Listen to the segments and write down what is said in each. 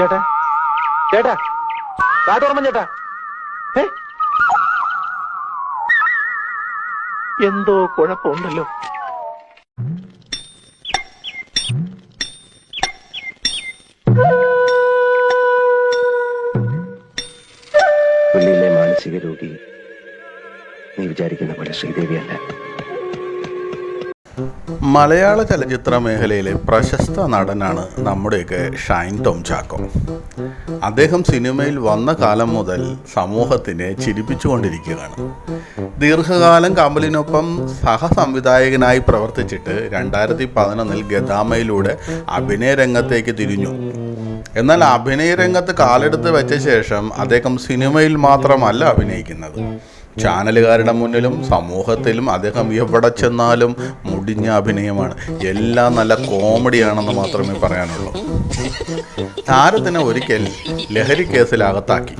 ചേട്ടാ. ചേട്ടാ കാട്ടോർമ്മ ചേട്ടാ. എന്തോ കുഴപ്പമുണ്ടല്ലോ. പുള്ളിയിലെ മാനസിക രോഗി നീ വിചാരിക്കുന്ന പോലെ ശ്രീദേവിയല്ല. മലയാള ചലച്ചിത്ര മേഖലയിലെ പ്രശസ്ത നടനാണ് നമ്മുടെയൊക്കെ ഷൈൻ ടോം ചാക്കോ. അദ്ദേഹം സിനിമയിൽ വന്ന കാലം മുതൽ സമൂഹത്തിനെ ചിരിപ്പിച്ചുകൊണ്ടിരിക്കുകയാണ്. ദീർഘകാലം കമലിനൊപ്പം സഹസംവിധായകനായി പ്രവർത്തിച്ചിട്ട് രണ്ടായിരത്തി പതിനൊന്നിൽ ഗദാമയിലൂടെ അഭിനയ രംഗത്തേക്ക് തിരിഞ്ഞു. എന്നാൽ അഭിനയ രംഗത്ത് കാലെടുത്ത് വെച്ച ശേഷം അദ്ദേഹം സിനിമയിൽ മാത്രമല്ല അഭിനയിക്കുന്നത്. ചാനലുകാരുടെ മുന്നിലും സമൂഹത്തിലും അദ്ദേഹം എവിടെ ചെന്നാലും മുടിഞ്ഞ അഭിനയമാണ്. എല്ലാം നല്ല കോമഡിയാണെന്ന് മാത്രമേ പറയാനുള്ളൂ. താരത്തിനെ ഒരിക്കൽ ലഹരി കേസിൽ അകത്താക്കി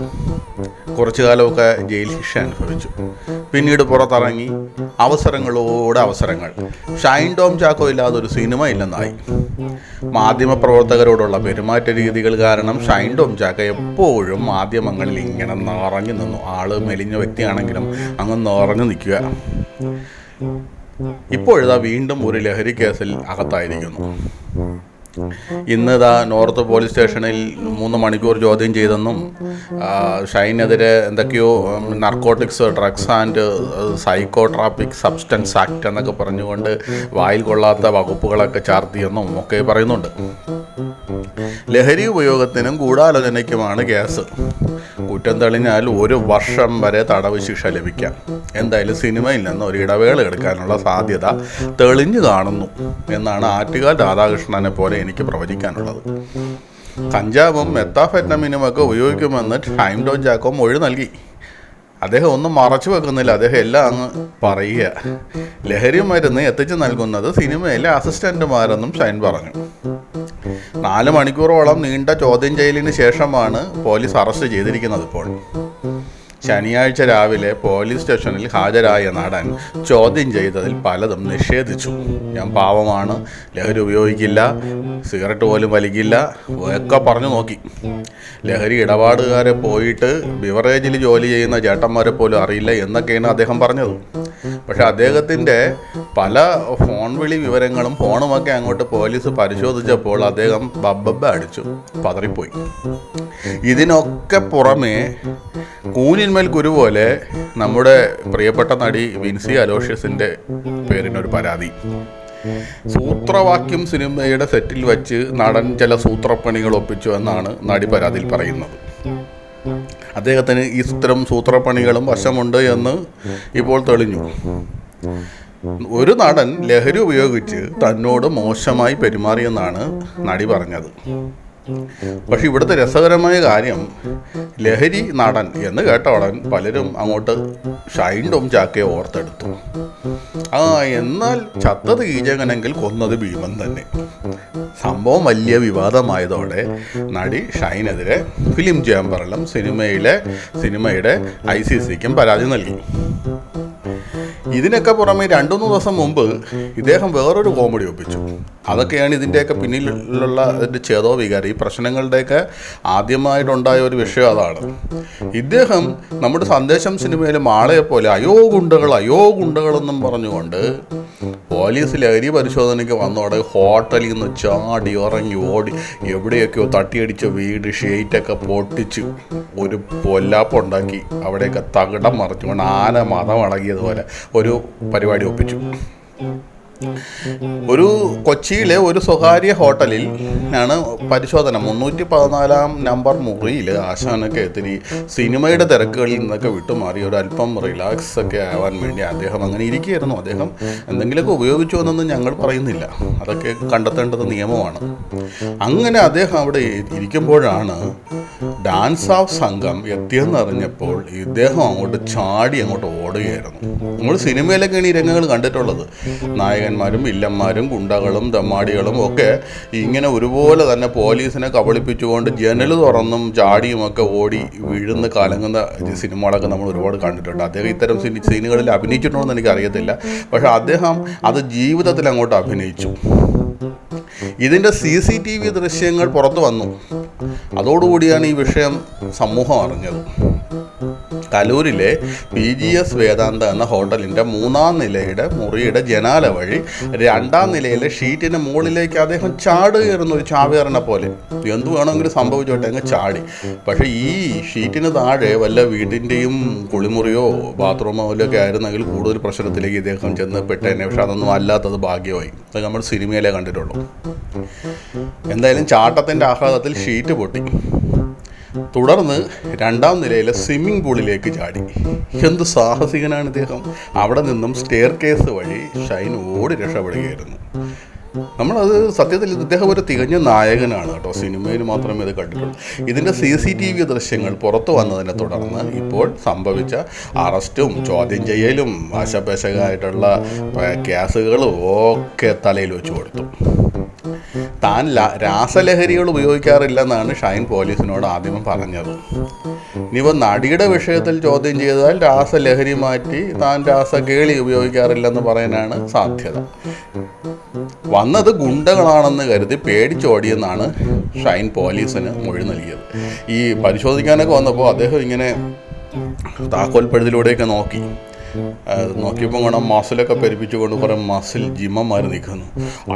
കുറച്ചു കാലമൊക്കെ ജയിൽ ശിക്ഷ അനുഭവിച്ചു. പിന്നീട് പുറത്തിറങ്ങി. അവസരങ്ങളോട് അവസരങ്ങൾ. ഷൈൻ ടോം ചാക്കോ ഇല്ലാതെ ഒരു സിനിമ ഇല്ലെന്നായി. മാധ്യമപ്രവർത്തകരോടുള്ള പെരുമാറ്റ രീതികൾ കാരണം ഷൈൻ ടോം ചാക്ക എപ്പോഴും മാധ്യമങ്ങളിൽ ഇങ്ങനെ നിറഞ്ഞു നിന്നു. ആൾ മെലിഞ്ഞ വ്യക്തിയാണെങ്കിലും അങ്ങ് നിറഞ്ഞു നിൽക്കുക. ഇപ്പോഴിതാ വീണ്ടും ഒരു ലഹരി കേസിൽ അകത്തായിരിക്കുന്നു. ഇന്ന് ഇതാ നോർത്ത് പോലീസ് സ്റ്റേഷനിൽ മൂന്ന് മണിക്കൂർ ചോദ്യം ചെയ്തെന്നും ഷൈനെതിരെ എന്തൊക്കെയോ narcotics drugs and psychotropic substance act എന്നൊക്കെ പറഞ്ഞുകൊണ്ട് വായിൽ കൊള്ളാത്ത വകുപ്പുകളൊക്കെ ചാർത്തിയെന്നും ഒക്കെ പറയുന്നുണ്ട്. ലഹരി ഉപയോഗത്തിനും ഗൂഢാലോചനയ്ക്കുമാണ് കേസ് കുറ്റം തെളിഞ്ഞാൽ ഒരു വർഷം വരെ തടവ് ശിക്ഷ ലഭിക്കാം. എന്തായാലും സിനിമയിൽ നിന്ന് ഒരു ഇടവേള എടുക്കാനുള്ള സാധ്യത തെളിഞ്ഞു കാണുന്നു എന്നാണ് ആറ്റുകാൽ രാധാകൃഷ്ണനെ പോലെ എനിക്ക് പ്രവചിക്കാനുള്ളത്. കഞ്ചാവും മെത്താഫെറ്റമിനും ഒക്കെ ഉപയോഗിക്കുമെന്ന് ടൈം ഡോൺ ജാക്കോ മൊഴി നൽകി. അദ്ദേഹം ഒന്നും മറച്ചു വെക്കുന്നില്ല. അദ്ദേഹം എല്ലാം അങ്ങ് പറയുക. ലഹരി മരുന്ന് എത്തിച്ചു നൽകുന്നത് സിനിമയിലെ അസിസ്റ്റന്റുമാരെന്നും ഷൈൻ പറഞ്ഞു. നാല് മണിക്കൂറോളം നീണ്ട ചോദ്യം ചെയ്യലിന് ശേഷമാണ് പോലീസ് അറസ്റ്റ് ചെയ്തിരിക്കുന്നത് ഇപ്പോൾ. ശനിയാഴ്ച രാവിലെ പോലീസ് സ്റ്റേഷനിൽ ഹാജരായ നടൻ ചോദ്യം ചെയ്തതിൽ പലതും നിഷേധിച്ചു. ഞാൻ പാവമാണ് ലഹരി ഉപയോഗിക്കില്ല സിഗരറ്റ് പോലും വലിക്കില്ല ഒക്കെ പറഞ്ഞു നോക്കി. ലഹരി ഇടപാടുകാരെ പോയിട്ട് ബിവറേജിൽ ജോലി ചെയ്യുന്ന ചേട്ടന്മാരെ പോലും അറിയില്ല എന്നൊക്കെയാണ് അദ്ദേഹം പറഞ്ഞത്. പക്ഷെ അദ്ദേഹത്തിന്റെ പല ഫോൺ വിളി വിവരങ്ങളും ഫോണുമൊക്കെ അങ്ങോട്ട് പോലീസ് പരിശോധിച്ചപ്പോൾ അദ്ദേഹം ബബ്ബ അടിച്ചു പതറിപ്പോയി. ഇതിനൊക്കെ പുറമേ കൂനിന്മേൽ ഗുരു പോലെ നമ്മുടെ പ്രിയപ്പെട്ട നടി വിൻസി അലോഷ്യസിന്റെ പേരിനൊരു പരാതി. സൂത്രവാക്യം സിനിമയുടെ സെറ്റിൽ വെച്ച് നടൻ ചില സൂത്രപ്പണികൾ ഒപ്പിച്ചു എന്നാണ് നടി പരാതിയിൽ പറയുന്നത്. അദ്ദേഹത്തിന് ഈ ഇത്തരം സൂത്രപ്പണികളും വശമുണ്ട് എന്ന് ഇപ്പോൾ തെളിഞ്ഞു. ഒരു നടൻ ലഹരി ഉപയോഗിച്ച് തന്നോട് മോശമായി പെരുമാറിയെന്നാണ് നടി പറഞ്ഞത്. പക്ഷെ ഇവിടുത്തെ രസകരമായ കാര്യം ലഹരി നടൻ എന്ന് കേട്ട ഉടൻ പലരും അങ്ങോട്ട് ഷൈൻഡും ചാക്കയെ ഓർത്തെടുത്തു. ആ എന്നാൽ ചത്തത് കീചകനെങ്കിൽ കൊന്നത് ഭീമൻ തന്നെ. സംഭവം വലിയ വിവാദമായതോടെ നടി ഷൈനെതിരെ ഫിലിം ചേംബറിലും സിനിമയിലെ സിനിമയുടെ ഐ സി സിക്കും പരാതി നൽകി. ഇതിനൊക്കെ പുറമെ രണ്ടു മൂന്ന് ദിവസം മുമ്പ് ഇദ്ദേഹം വേറൊരു കോമഡി ഒപ്പിച്ചു. അതൊക്കെയാണ് ഇതിന്റെയൊക്കെ പിന്നിലുള്ള ചേതോ വികാരം. ഈ പ്രശ്നങ്ങളുടെയൊക്കെ ആദ്യമായിട്ടുണ്ടായ ഒരു വിഷയം അതാണ്. ഇദ്ദേഹം നമ്മുടെ സന്ദേശം സിനിമയിലും ആളെ പോലെ അയോ ഗുണ്ടകൾ അയോ ഗുണ്ടകളെന്നും പറഞ്ഞുകൊണ്ട് പോലീസ് ലഹരി പരിശോധനയ്ക്ക് വന്നോടെ ഹോട്ടലിൽ നിന്ന് ചാടി ഉറങ്ങി ഓടി എവിടെയൊക്കെയോ തട്ടിയടിച്ച വീട് ഷെയ്റ്റൊക്കെ പൊട്ടിച്ച് ഒരു പൊല്ലാപ്പുണ്ടാക്കി അവിടെയൊക്കെ തകിടം മറിച്ചുകൊണ്ട് ആന മതം അടങ്ങിയതുപോലെ ഒരു പരിപാടി ഒപ്പിച്ചു. ഒരു കൊച്ചിയിലെ ഒരു സ്വകാര്യ ഹോട്ടലിൽ ആണ് പരിശോധന. മുന്നൂറ്റി പതിനാലാം നമ്പർ മുറിയിൽ ആശാനൊക്കെ എത്തി സിനിമയുടെ തിരക്കുകളിൽ നിന്നൊക്കെ വിട്ടുമാറി. ഒരു അല്പം റിലാക്സ് ഒക്കെ ആവാൻ വേണ്ടി അദ്ദേഹം അങ്ങനെ ഇരിക്കുകയായിരുന്നു. അദ്ദേഹം എന്തെങ്കിലുമൊക്കെ ഉപയോഗിച്ചു എന്നൊന്നും ഞങ്ങൾ പറയുന്നില്ല. അതൊക്കെ കണ്ടെത്തേണ്ടത് നിയമമാണ്. അങ്ങനെ അദ്ദേഹം അവിടെ ഇരിക്കുമ്പോഴാണ് ഡാൻസ് ഓഫ് സംഘം എത്തിയെന്നറിഞ്ഞപ്പോൾ ഇദ്ദേഹം അങ്ങോട്ട് ചാടി അങ്ങോട്ട് ഓടുകയായിരുന്നു. നമ്മൾ സിനിമയിലൊക്കെയാണ് ഈ രംഗങ്ങൾ കണ്ടിട്ടുള്ളത്. നായകന്മാരും വില്ലന്മാരും ഗുണ്ടകളും ദമ്മാടികളും ഒക്കെ ഇങ്ങനെ ഒരുപോലെ തന്നെ പോലീസിനെ കബളിപ്പിച്ചുകൊണ്ട് ജനൽ തുറന്നും ചാടിയും ഒക്കെ ഓടി വീഴുന്ന കലങ്ങുന്ന സിനിമകളൊക്കെ നമ്മൾ ഒരുപാട് കണ്ടിട്ടുണ്ട്. അദ്ദേഹം ഇത്തരം സിനി സീനുകളിൽ അഭിനയിച്ചിട്ടുണ്ടോ എന്ന് എനിക്കറിയത്തില്ല. പക്ഷെ അദ്ദേഹം അത് ജീവിതത്തിൽ അങ്ങോട്ട് അഭിനയിച്ചു. ഇതിന്റെ സി സി ടി വി ദൃശ്യങ്ങൾ പുറത്തു വന്നു. അതോടുകൂടിയാണ് ഈ വിഷയം സമൂഹം അറിഞ്ഞത്. കലൂരിലെ പി ജി എസ് വേദാന്ത എന്ന ഹോട്ടലിന്റെ മൂന്നാം നിലയുടെ മുറിയുടെ ജനാല വഴി രണ്ടാം നിലയിലെ ഷീറ്റിന് മുകളിലേക്ക് അദ്ദേഹം ചാടുകയായിരുന്നു ഒരു ചാവേറിനെ പോലെ. എന്ത് വേണമെങ്കിലും സംഭവിച്ചോട്ടെ അങ്ങ് ചാടി. പക്ഷേ ഈ ഷീറ്റിന് താഴെ വല്ല വീടിന്റെയും കുളിമുറിയോ ബാത്റൂമോ ഒക്കെ ആയിരുന്നെങ്കിൽ കൂടുതൽ പ്രശ്നത്തിലേക്ക് ഇദ്ദേഹം ചെന്ന് പെട്ടേനെ. പക്ഷെ അതൊന്നും അല്ലാത്തത് ഭാഗ്യമായി. അത് നമ്മൾ സിനിമയിലേ കണ്ടിട്ടുള്ളൂ. എന്തായാലും ചാട്ടത്തിന്റെ ആഹ്ലാദത്തിൽ ഷീറ്റ് പൊട്ടി. തുടർന്ന് രണ്ടാം നിലയിലെ സ്വിമ്മിംഗ് പൂളിലേക്ക് ചാടി. എന്ത് സാഹസികനാണ് ഇദ്ദേഹം? അവിടെ നിന്നും സ്റ്റെയർ കേസ് വഴി ഷൈൻ ഓടി രക്ഷപ്പെടുകയായിരുന്നു. നമ്മളത് സത്യത്തിൽ ഇദ്ദേഹം ഒരു തികഞ്ഞ നായകനാണ് കേട്ടോ. സിനിമയിൽ മാത്രമേ ഇത് കണ്ടിട്ടുള്ളൂ. ഇതിന്റെ സി സി ടി വി ദൃശ്യങ്ങൾ പുറത്തു വന്നതിനെ തുടർന്ന് ഇപ്പോൾ സംഭവിച്ച അറസ്റ്റും ചോദ്യം ചെയ്യലും ആശപേശകമായിട്ടുള്ള കേസുകളും ഒക്കെ തലയിൽ വെച്ചു കൊടുത്തു. താൻ രാസലഹരികൾ രാസലഹരികൾ ഉപയോഗിക്കാറില്ലെന്നാണ് ഷൈൻ പോലീസിനോട് ആദ്യം പറഞ്ഞത്. ഇനിയിപ്പോൾ നടിയുടെ വിഷയത്തിൽ ചോദ്യം ചെയ്താൽ രാസലഹരി മാറ്റി താൻ രാസകേളി ഉപയോഗിക്കാറില്ലെന്ന് പറയാനാണ് സാധ്യത. വന്നത് ഗുണ്ടകളാണെന്ന് കരുതി പേടിച്ചോടിയെന്നാണ് ഷൈൻ പോലീസിന് മൊഴി നൽകിയത്. ഈ പരിശോധിക്കാനൊക്കെ വന്നപ്പോൾ അദ്ദേഹം ഇങ്ങനെ താക്കോൽപ്പഴുതിലൂടെയൊക്കെ നോക്കി. നോക്കിയപ്പോൾ കാണാം മസിലൊക്കെ പെരുപ്പിച്ചുകൊണ്ട് കുറേ മസിൽ ജിമ്മന്മാർ നിൽക്കുന്നു.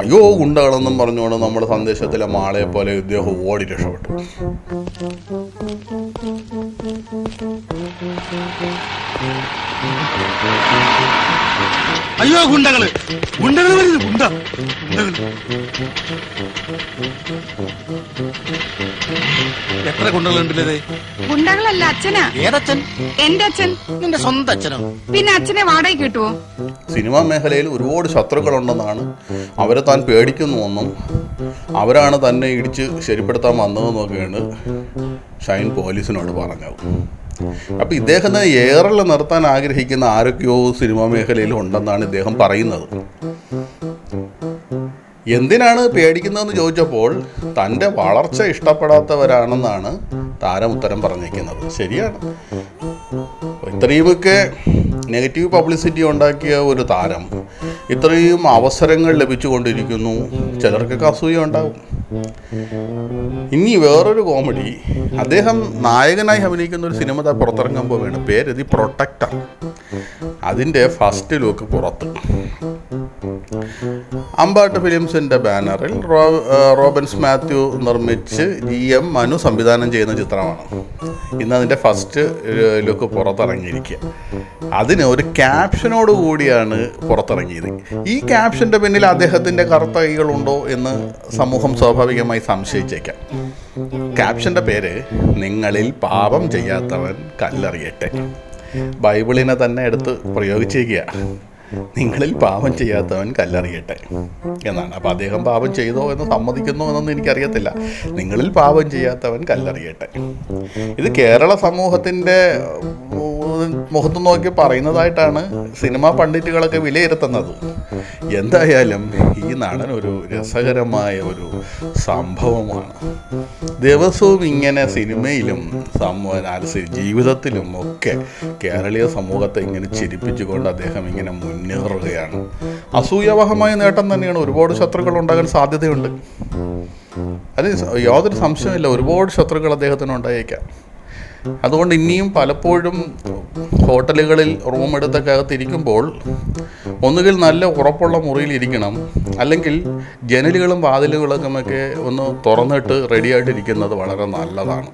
അയ്യോ ഗുണ്ടകളെന്നും പറഞ്ഞുകൊണ്ട് നമ്മുടെ സന്ദേശത്തിലെ മാളയെ പോലെ ഇദ്ദേഹം ഓടി രക്ഷപ്പെട്ടു. അയ്യോ ഗുണ്ടകൾ. ഗുണ്ടകൾ വരുന്നു. ഗുണ്ട. എത്ര ഗുണ്ടകളുണ്ടല്ലേ ഗുണ്ടകളല്ല അച്ഛനാ. ഏതച്ഛൻ? എന്റെ അച്ഛൻ. നിന്റെ സ്വന്തം അച്ഛനോ? പിന്നെ അച്ഛനെ വാടകയ്ക്ക് കിട്ടുവോ? സിനിമാ മേഖലയിൽ ഒരുപാട് ശത്രുക്കളുണ്ടെന്നാണ് അവരെ താൻ പേടിക്കുന്നുവെന്നും അവരാണ് തന്നെ ഇടിച്ച് ശരിപ്പെടുത്താൻ വന്നതെന്നൊക്കെയാണ് ഷൈൻ പോലീസിനോട് പറഞ്ഞത്. അപ്പോൾ ഇദ്ദേഹത്തിന് ഏറെ നിർത്താൻ ആഗ്രഹിക്കുന്ന ആരൊക്കെയോ സിനിമാ മേഖലയിൽ ഉണ്ടെന്നാണ് ഇദ്ദേഹം പറയുന്നത്. എന്തിനാണ് പേടിക്കുന്നതെന്ന് ചോദിച്ചപ്പോൾ തന്റെ വളർച്ച ഇഷ്ടപ്പെടാത്തവരാണെന്നാണ് താരം ഉത്തരം പറഞ്ഞിരിക്കുന്നത്. ശരിയാണ്. ഇത്രയുമൊക്കെ നെഗറ്റീവ് പബ്ലിസിറ്റി ഉണ്ടാക്കിയ ഒരു താരം ഇത്രയും അവസരങ്ങൾ ലഭിച്ചുകൊണ്ടിരിക്കുന്നു. ചിലർക്കൊക്കെ അസൂയ ഉണ്ടാകും ഇനി വേറൊരു കോമഡി. അദ്ദേഹം നായകനായി അഭിനയിക്കുന്ന ഒരു സിനിമ പുറത്തിറങ്ങുമ്പോൾ വേണം. പേര് ദി പ്രൊട്ടക്ടർ. അതിന്റെ ഫസ്റ്റ് ലുക്ക് പുറത്ത്. അമ്പാട്ട് ഫിലിംസിന്റെ ബാനറിൽ റോബൻസ് മാത്യു നിർമ്മിച്ച് ജി എം മനു സംവിധാനം ചെയ്യുന്ന ചിത്രമാണ്. ഇന്ന് അതിന്റെ ഫസ്റ്റ് ലുക്ക് പുറത്തിറങ്ങിയിരിക്കുക. അതിന് ഒരു ക്യാപ്ഷനോട് കൂടിയാണ് പുറത്തിറങ്ങിയത്. ഈ ക്യാപ്ഷന്റെ പിന്നിൽ അദ്ദേഹത്തിന്റെ കറുത്ത കൈകളുണ്ടോ എന്ന് സമൂഹം സ്വാഭാവികമായി സംശയിച്ചേക്കാം. ക്യാപ്ഷന്റെ പേര് നിങ്ങളിൽ പാപം ചെയ്യാത്തവൻ കല്ലറിയട്ടെ. ബൈബിളിനെ തന്നെ എടുത്ത് പ്രയോഗിച്ചേക്കുക നിങ്ങളിൽ പാപം ചെയ്യാത്തവൻ കല്ലെറിയട്ടെ എന്നാണ്. അപ്പോൾ അദ്ദേഹം പാപം ചെയ്തോ എന്ന് സമ്മതിക്കുന്നോ എന്നൊന്നും എനിക്കറിയത്തില്ല. നിങ്ങളിൽ പാപം ചെയ്യാത്തവൻ കല്ലെറിയട്ടെ. ഇത് കേരള സമൂഹത്തിന്റെ മുഖത്ത് നോക്കി പറയുന്നതായിട്ടാണ് സിനിമാ പണ്ഡിറ്റുകളൊക്കെ വിലയിരുത്തുന്നത്. എന്തായാലും ഈ നടൻ ഒരു രസകരമായ ഒരു സംഭവമാണ്. ദിവസവും ഇങ്ങനെ സിനിമയിലും ജീവിതത്തിലും ഒക്കെ കേരളീയ സമൂഹത്തെ ഇങ്ങനെ ചിരിപ്പിച്ചുകൊണ്ട് അദ്ദേഹം ഇങ്ങനെ മുന്നേറുകയാണ്. അസൂയവഹമായ നേട്ടം തന്നെയാണ് ഒരുപാട് ശത്രുക്കൾ ഉണ്ടാകാൻ സാധ്യതയുണ്ട്. അത് യാതൊരു സംശയമില്ല ഒരുപാട് ശത്രുക്കൾ അദ്ദേഹത്തിന് ഉണ്ടായേക്കാം. അതുകൊണ്ട് ഇനിയും പലപ്പോഴും ഹോട്ടലുകളിൽ റൂം എടുത്തൊക്കെ അകത്തിരിക്കുമ്പോൾ ഒന്നുകിൽ നല്ല ഉറപ്പുള്ള മുറിയിൽ ഇരിക്കണം അല്ലെങ്കിൽ ജനലുകളും വാതിലുകളും ഒക്കെ ഒന്ന് തുറന്നിട്ട് റെഡിയായിട്ടിരിക്കുന്നത് വളരെ നല്ലതാണ്.